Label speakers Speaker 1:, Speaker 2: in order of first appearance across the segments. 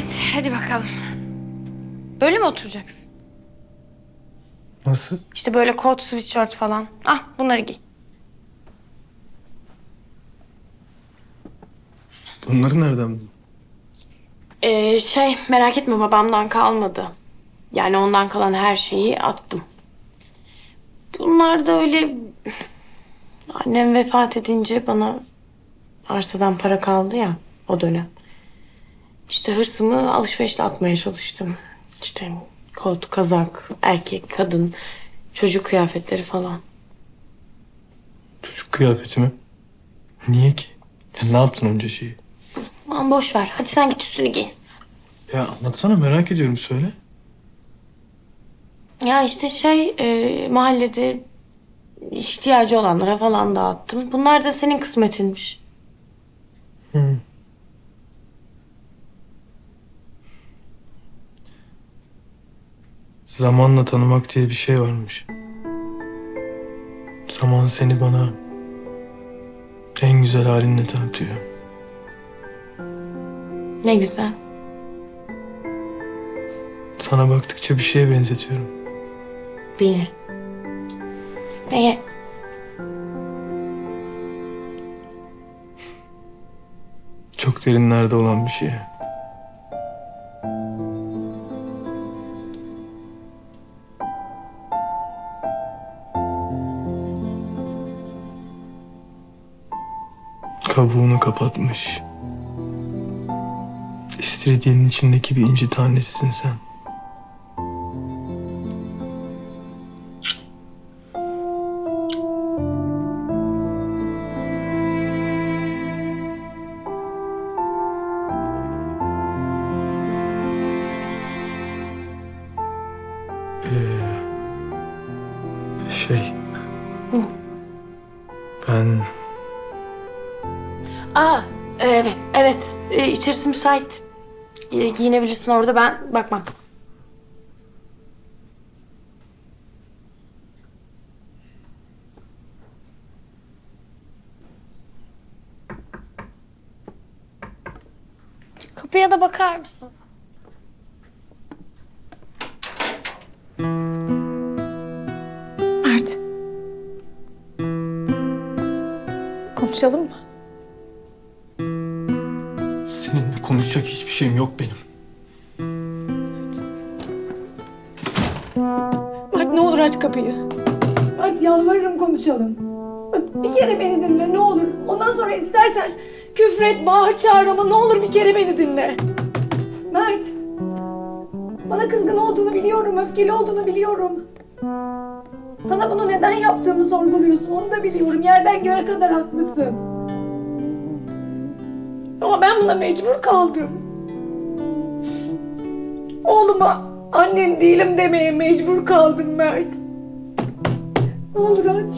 Speaker 1: Evet, hadi bakalım. Böyle mi oturacaksın?
Speaker 2: Nasıl?
Speaker 1: İşte böyle kot, sweatshirt falan. Ah, bunları giy.
Speaker 2: Bunları nereden buldun?
Speaker 1: Ee, şey, merak etme babamdan kalmadı. Yani ondan kalan her şeyi attım. Bunlar da öyle... Annem vefat edince bana arsadan para kaldı ya o dönem. İşte hırsımı alışverişle atmaya çalıştım. İşte kot, kazak, erkek, kadın, çocuk kıyafetleri falan.
Speaker 2: Çocuk kıyafeti mi? Niye ki? Ya ne yaptın önce şeyi?
Speaker 1: Aman boş ver. Hadi sen git üstünü giy.
Speaker 2: Ya anlatsana merak ediyorum söyle.
Speaker 1: Ya işte şey e, mahallede ihtiyacı olanlara falan dağıttım. Bunlar da senin kısmetinmiş.
Speaker 2: Zamanla tanımak diye bir şey varmış. Zaman seni bana en güzel halinle tanıtıyor.
Speaker 1: Ne güzel.
Speaker 2: Sana baktıkça bir şeye benzetiyorum.
Speaker 1: Beni. Neye?
Speaker 2: Çok derinlerde olan bir şeye. Kabuğunu kapatmış. İstiridyenin içindeki bir inci tanesisin sen.
Speaker 1: Aa evet evet e, içerisi müsait. E, giyinebilirsin orada ben bakmam. Kapıya da bakar mısın?
Speaker 3: Mert. Konuşalım mı?
Speaker 2: Konuşacak hiçbir şeyim yok benim.
Speaker 3: Mert ne olur aç kapıyı. Mert yalvarırım konuşalım. Bak, Bir kere beni dinle ne olur. Ondan sonra istersen küfret, bağır, çağır ama ne olur bir kere beni dinle. Mert. Bana kızgın olduğunu biliyorum, öfkeli olduğunu biliyorum. Sana bunu neden yaptığımı sorguluyorsun, onu da biliyorum. Yerden göğe kadar haklısın. Ama ben buna mecbur kaldım. Oğluma annen değilim demeye mecbur kaldım Mert. Ne olur aç.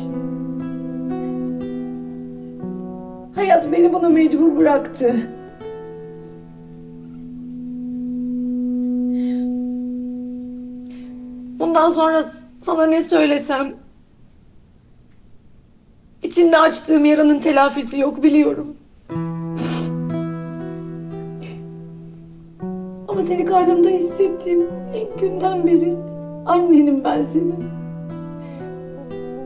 Speaker 3: Hayat beni buna mecbur bıraktı. Bundan sonra sana ne söylesem içinde açtığım yaranın telafisi yok biliyorum. Seni karnımda hissettiğim ilk günden beri annenim ben senin.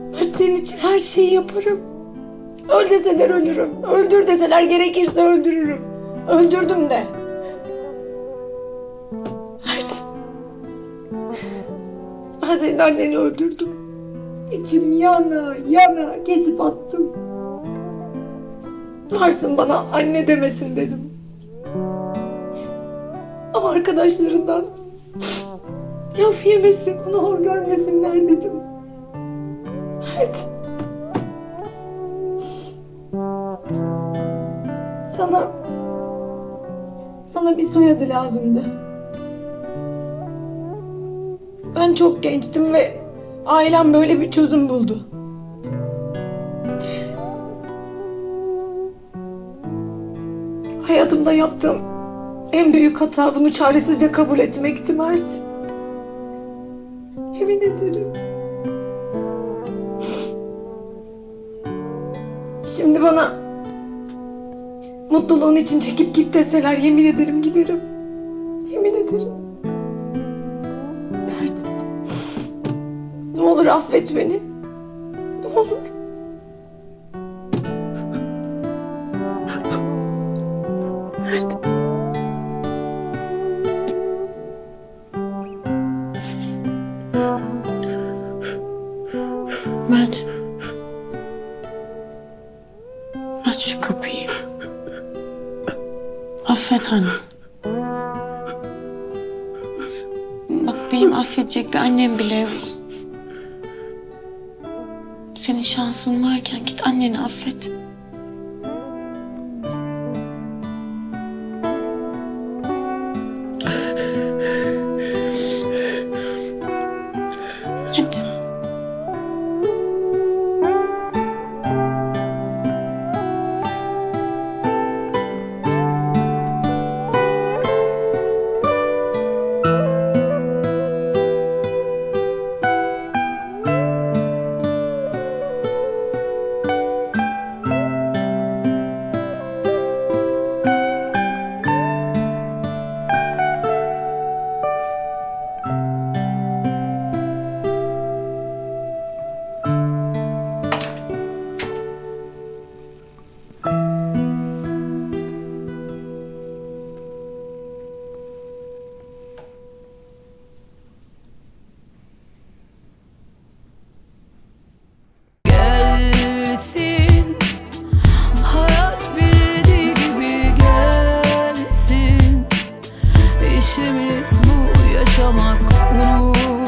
Speaker 3: Mert senin için her şeyi yaparım. Öl deseler ölürüm. Öldür deseler gerekirse öldürürüm. Öldürdüm de. Mert. Ben senin anneni öldürdüm. İçim yana yana kesip attım. Varsın bana anne demesin dedim. Ama arkadaşlarından laf yemesin, onu hor görmesinler dedim. Mert. Sana... Sana bir soyadı lazımdı. Ben çok gençtim ve ailem böyle bir çözüm buldu. Hayatımda yaptığım en büyük hata bunu çaresizce kabul etmekti Mert. Yemin ederim. Şimdi bana mutluluğun için çekip git deseler yemin ederim giderim. ederim. Mert. Ne olur affet beni. Ne olur. Mert.
Speaker 1: Kapıyı. Affet anne. Bak benim affedecek bir annem bile yok. Senin şansın varken git anneni affet. işimiz bu yaşamak unut